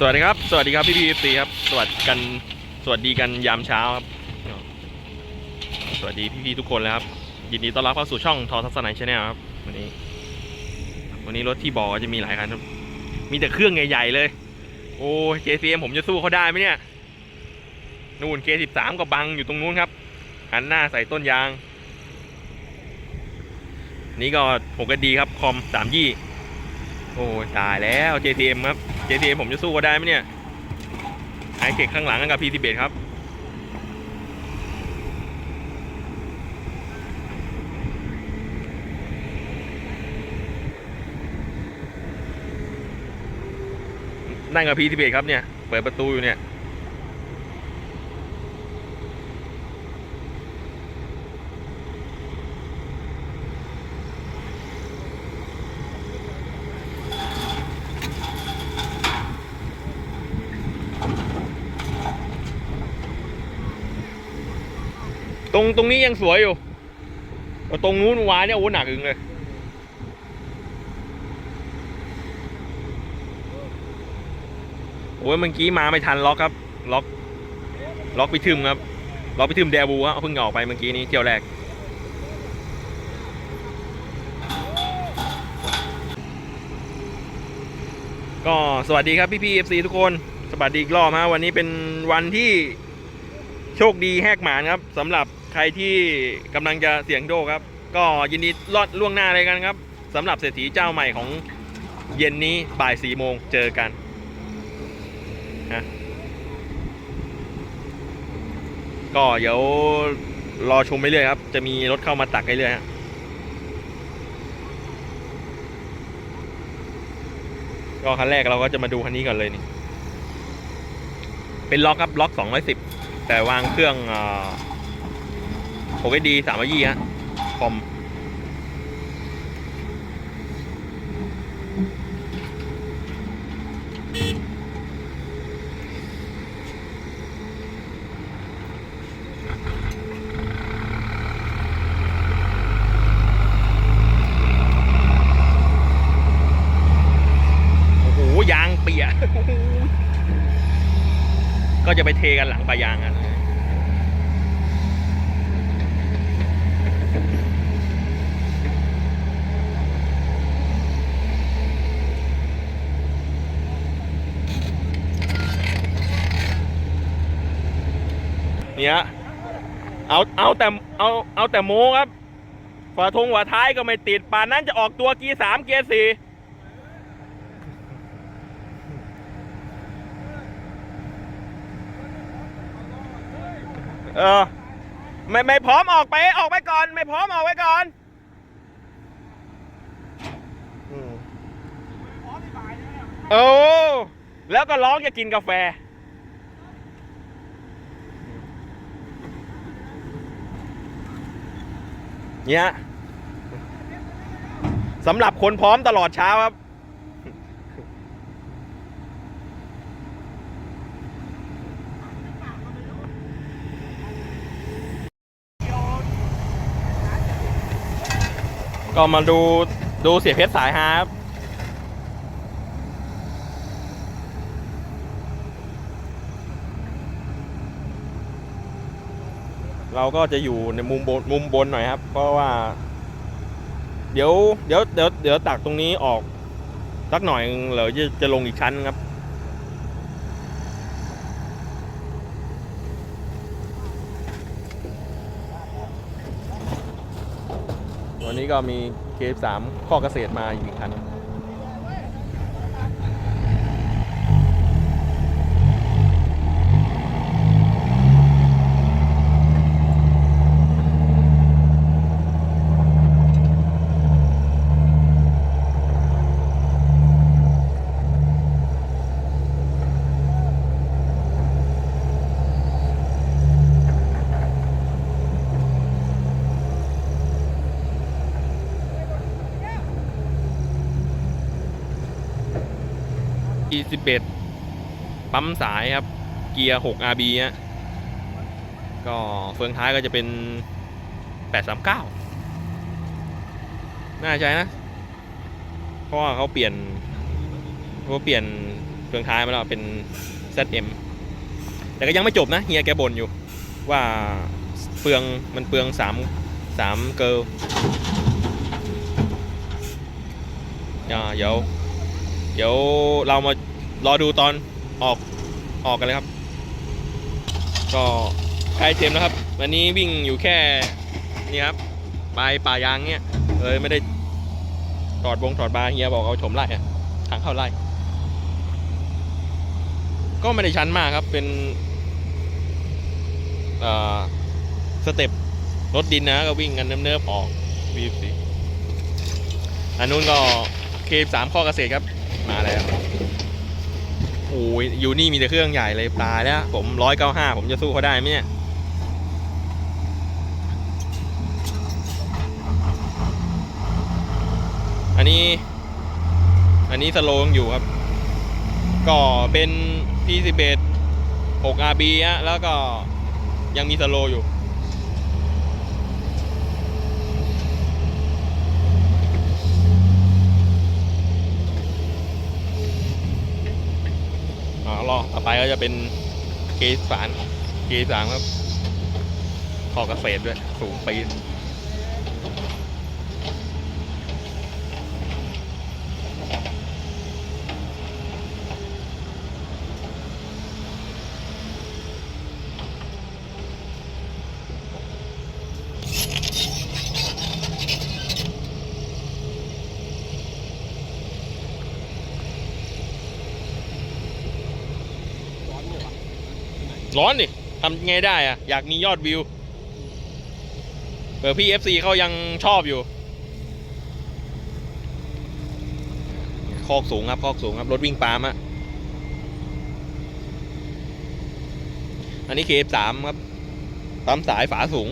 สวัสดีครับ สวัสดีครับพี่พีเอฟซีครับ สวัสดีกัน สวัสดีกันยามเช้าครับ สวัสดีพี่ๆทุกคนเลยครับ ยินดีต้อนรับเข้าสู่ช่องทอทัศนัยชาแนลครับ วันนี้ วันนี้รถที่บอกจะมีหลายคันครับ มีแต่เครื่องใหญ่ๆเลย โอ้ย JCM ผมจะสู้เขาได้ไหมเนี่ย นู่น K13 ก็บังอยู่ตรงนู้นครับ หันหน้าใส่ต้นยาง นี่ก็ผมก็ดีครับ คอมสามยี่ โอ้ตายแล้ว JTM ครับ JTM ผมจะสู้ก็ได้ไหมเนี่ยไอเก็กข้างหลังกับ P11 ครับนั่งกับ P11 ครับเนี่ย เปิดประตูอยู่เนี่ย รงตรงนี้ยังสวยอยู่แต่ตรงนู้นวานเนี่ยโอ้หนักอึงเลยโอ้ยเมื่อกี้มาไม่ทันล็อกครับ ล็อก ล็อกไปทึมครับ ล็อกไปทึมแดบูฮะเพิ่งออกไปเมื่อกี้นี้เที่ยวแรกก็สวัสดีครับพี่พี่เอฟซีทุกคน สวัสดีอีกรอบฮะวันนี้เป็นวันที่โชคดีแหกหมานครับสำหรับ ใครที่กำลังจะเสี่ยงโชคครับ ก็ยินดีรอดล่วงหน้าเลยกันครับสำหรับเศรษฐีเจ้าใหม่ของเย็นนี้บ่ายสี่โมงเจอกันก็เดี๋ยวรอชมไปเรื่อยครับ จะมีรถเข้ามาตักเรื่อยฮะก็คันแรกเราก็จะมาดูคันนี้ก่อนเลยนี่ เป็นล็อกครับล็อก 210 แต่วางเครื่อง โอเคดีสามยี่ฮะคอมโอ้โหยางเปียกก็จะไปเทกันหลังปลายางกันเนี่ย เอาเอาแต่เอาเอาแต่โมครับฝาทงฝาท้ายก็ไม่ติดป่านนั้นจะออกตัวเกียร์สามเกียร์สี่เออไม่ไม่พร้อมออกไปออกไปก่อน ไม่พร้อมออกไปก่อนอืมโอ้แล้วก็ร้องจะกินกาแฟ เนี่ยสำหรับคนพร้อมตลอดเช้าครับ ก็มาดูดูเสียเพชรสายฮาครับ เราก็จะอยู่ในมุมบนมุมบนหน่อยครับ เพราะว่า เดี๋ยวเดี๋ยวเดี๋ยวเดี๋ยวตักตรงนี้ออกสักหน่อยเราจะจะลงอีกชั้นครับ วันนี้ก็มีเคสามข้อเกษตรมาอีกคัน E11 ปั๊มสายครับ เกียร์ 6 RB ฮะก็เฟืองท้ายก็จะเป็น 839 น่าใช่นะ เพราะว่าเขาเปลี่ยนเขาเปลี่ยนเฟืองท้ายมาแล้วเป็น ZM แต่ก็ยังไม่จบนะ เฮียแกบ่นอยู่ว่าเปลืองมันเปลืองสามสามเกิลอ่าเดี๋ยว เดี๋ยวเรามารอดูตอนออกออกกันเลยครับ ก็ใกล้เต็มแล้วครับ วันนี้วิ่งอยู่แค่นี่ครับปลายป่ายางเนี่ยเลยไม่ได้ถอดวงถอดบาร์เฮียบอกเอาชมไล่อะทางเข้าไล่ก็ไม่ได้ชันมากครับเป็นสเต็ปรถดินนะก็วิ่งกันเนิบๆออกวีสีอันนู้นก็เคสามข้อเกษตรครับ มาแล้วโอ้ยอยู่นี่มีแต่เครื่องใหญ่เลยปลาแล้ว ผมร้อยเก้าห้าผมจะสู้เขาได้ไหมเนี่ยอันนี้ อันนี้สโลงอยู่ครับ ก็เป็น P11 6 RB ฮะแล้วก็ยังมีสโลอยู่ ลอต่อไปก็จะเป็นเกสารเกสามครับขอเกษตรด้วย สูงปีน ร้อนดิทำไงได้อะอยากมียอดวิวเผื่อพี่ FC เขายังชอบอยู่ คอกสูงครับคอกสูงครับ รถวิ่งปาล์มอะอันนี้เคฟสามครับปั๊มสายฝาสูง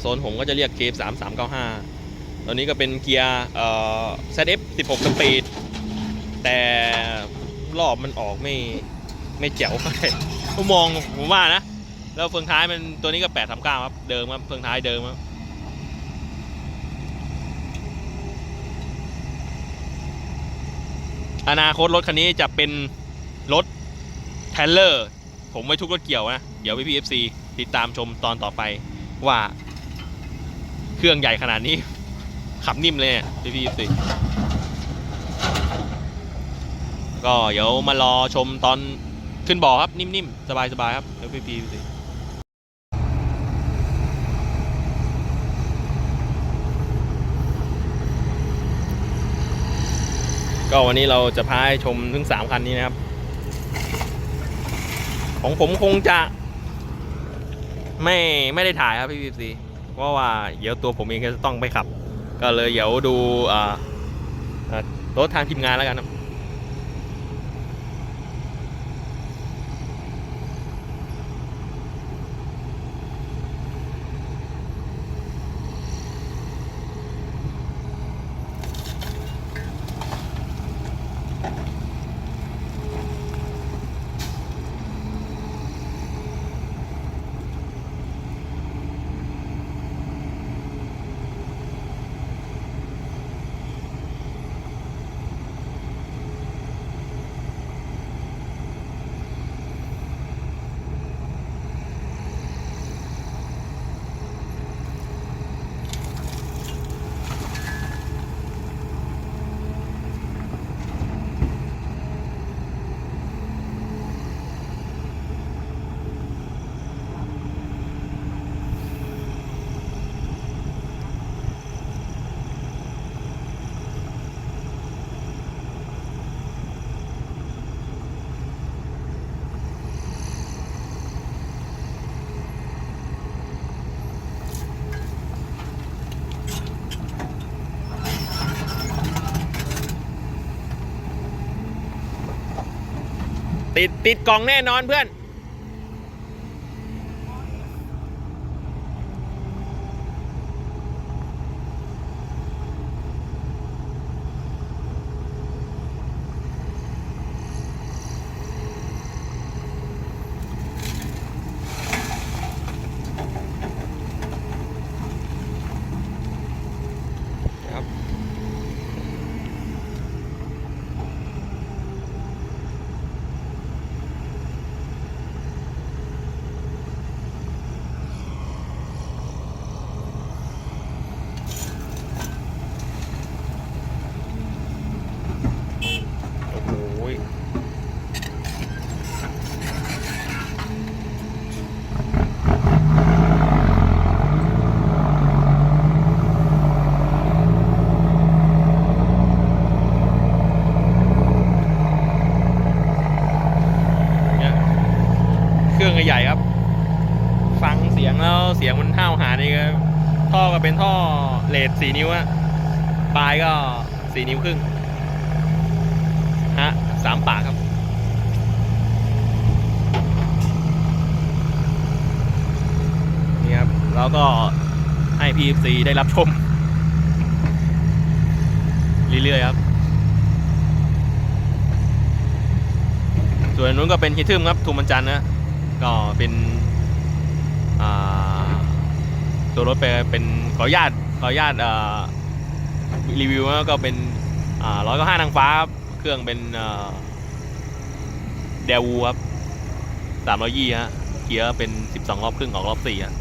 โซนผมก็จะเรียกเคฟสามสามเก้าห้าตอนนี้ก็เป็นเกียร์เอ่อ ZF 16 สปีด แต่รอบมันออกไม่ ไม่แจ๋วเท่าไหร่ผมองผมว่านะ แล้วเฟืองท้ายมันตัวนี้ก็แปดทำเก้าครับ เดิมครับเฟืองท้ายเดิมครับอนาคตรถคันนี้จะเป็นรถเทเลอร์ ผมไว้ทุกรถเกี่ยวนะ เดี๋ยวพี่พีเอฟซีติดตามชมตอนต่อไปว่าเครื่องใหญ่ขนาดนี้ ขับนิ่มเลยพี่พีเอฟซีก็เดี๋ยวมารอชมตอน ขึ้นบ่อครับ นิ่มๆ สบายๆ ครับเดี๋ยวพี่พีสิก็วันนี้เราจะพาให้ชมถึงสามคันนี้นะครับ ของผมคงจะไม่ไม่ได้ถ่ายครับพี่พีซีเพราะว่าเดี๋ยวตัวผมเองก็จะต้องไปขับ ก็เลยเดี๋ยวดูรถทางทีมงานแล้วกันครับ ติดติดกล่องแน่นอนเพื่อน ใหญ่ครับ ฟังเสียงแล้วเสียงมันห้าวหานี่ครัท่อก็เป็นท่อเลดสีนิ้วอะปลายก็สีนิ้วครึ่งฮะสามปากครับนี่ครับแล้วก็ให้พีฟซีได้รับชม เรื่อยๆครับส่วนนู้นก็เป็นฮิตทึมครับทูมันจันนะ ก็เป็นตัวรถไปเป็นขออนุญาตขออนุญาตรีวิวนะก็เป็นร้อยก็ห้านางฟ้าเครื่องเป็นเดวูครับสามร้อยยี่ฮะเกียร์เป็นสิบสองรอบครึ่งออกรอบสี่ฮะ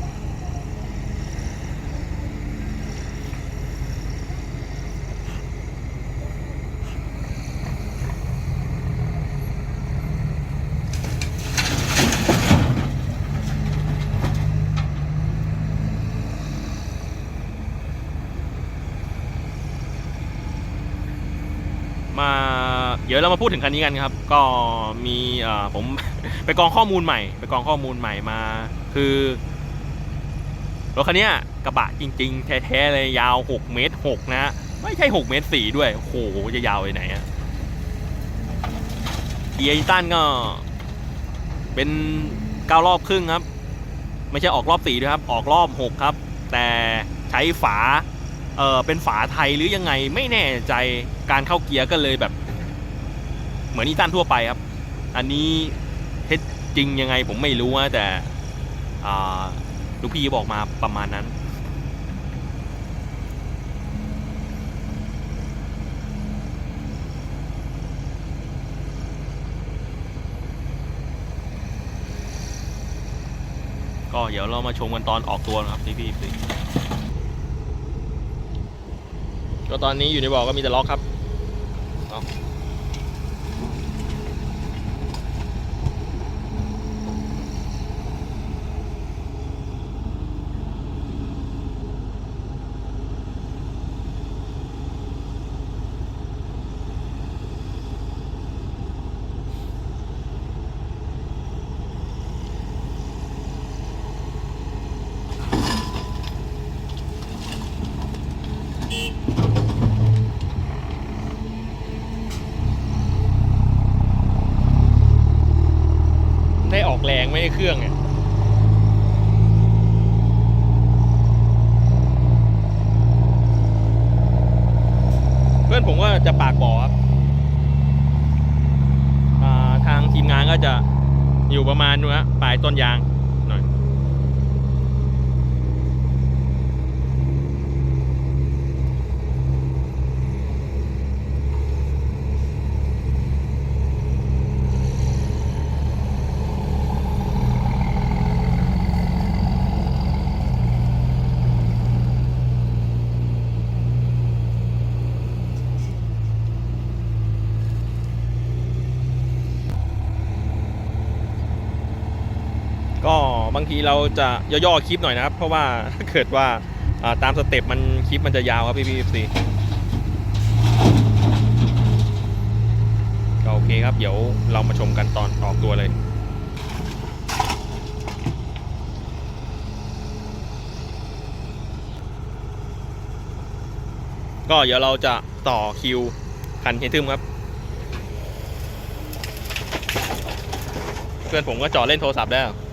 มาเดี๋ยวเรามาพูดถึงคันนี้กันครับ ก็มีผมไปกองข้อมูลใหม่ ไปกองข้อมูลใหม่มา คือรถคันนี้กระบะจริง ๆ แท้ๆเลยยาว 6 เมตร 6 นะฮะไม่ใช่ 6 เมตร 4 ด้วยโอ้โห จะยาวไปไหนอะเกียร์อีตันก็ เป็นเก้ารอบครึ่งครับ ไม่ใช่ออกรอบสี่ด้วยครับ ออกรอบหกครับ แต่ใช้ฝา เออเป็นฝาไทยหรือยังไงไม่แน่ใจการเข้าเกียร์ก็เลยแบบ เหมือนอีตันทั่วไปครับ อันนี้เท็จจริงยังไงผมไม่รู้นะแต่ลูกพี่บอกมาประมาณนั้น ก็เดี๋ยวเรามาชมกันตอนออกตัวนะครับพี่พี่ก็ตอนนี้อยู่ในบ่อก็มีแต่ล็อกครับเอาได้ออกแรงไม่ได้ เครื่องเนี่ยเพื่อนผมก็จะปากบ่อครับอ่าทางทีมงานก็จะอยู่ประมาณนู้นฮะปลายต้นยางหน่อย ก็บางทีเราจะย่อๆคลิปหน่อยนะครับ เพราะว่าถ้าเกิดว่าอ่าตามสเต็ปมันคลิปมันจะยาวครับพี่พี่ซีก็โอเคครับ เดี๋ยวเรามาชมกันตอนออกตัวเลยก็เดี๋ยวเราจะต่อคิวคันเฮทึมครับ เพื่อนผมก็จอดเล่นโทรศัพท์ได้ว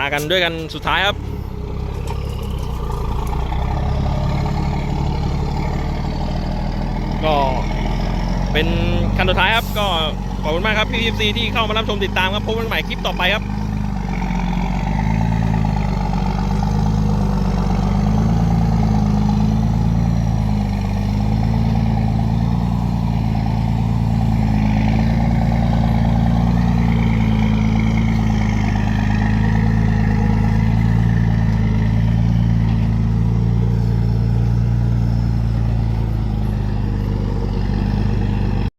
ากันด้วยกันสุดท้ายครับก็เป็นคันสุดท้ายครับ ก็ขอบคุณมากครับพี่พีซีที่เข้ามารับชมติดตามครับพบกันใหม่คลิปต่อไปครับ